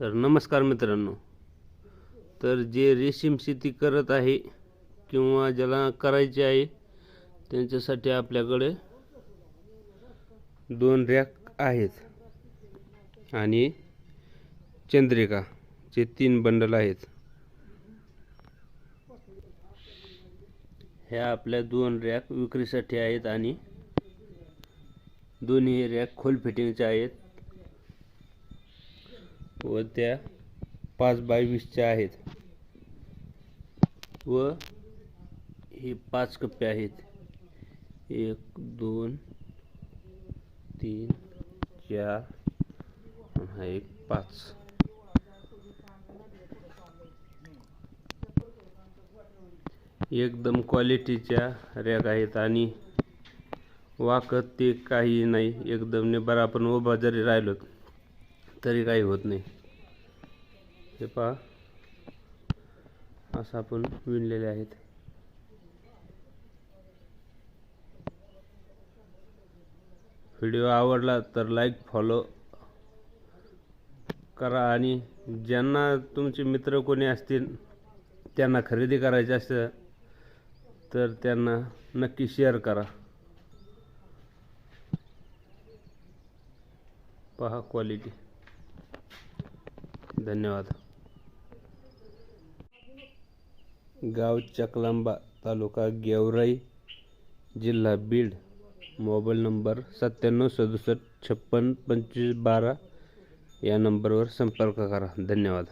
तर नमस्कार मित्रांनो. तर जे रेशीम शेती करत आहे किंवा ज्याला करायचे आहे त्यांच्यासाठी आपल्याकडे दोन रॅक आहेत आणि चंद्रिका जे तीन बंडल आहेत. ह्या आपल्या दोन रॅक विक्रीसाठी आहेत आणि दोन्ही रॅक खोल फिटिंगच्या आहेत. व त्या पाच बाय वीसच्या आहेत. व हे पाच कप्पे आहेत. एक दोन तीन चार हा एक पाच. एकदम क्वालिटीच्या रॅक आहेत आणि वाकत ते काही नाही. एकदम निबार आपण उभा जरी राहिलो तरी काही होत नाही. हे पहा. असं आपण विणलेले आहेत. व्हिडिओ आवडला तर लाईक फॉलो करा आणि ज्यांना तुमचे मित्र कोणी असतील त्यांना खरेदी करायचे असतं तर त्यांना नक्की शेअर करा. पहा क्वालिटी धन्यवाद. गाव चकलांबा तालुका गेवराई जिल्हा बीड. मोबाईल नंबर सत्त्याण्णव सदुसष्ट छप्पन पंचवीस बारा या नंबरवर संपर्क करा. धन्यवाद.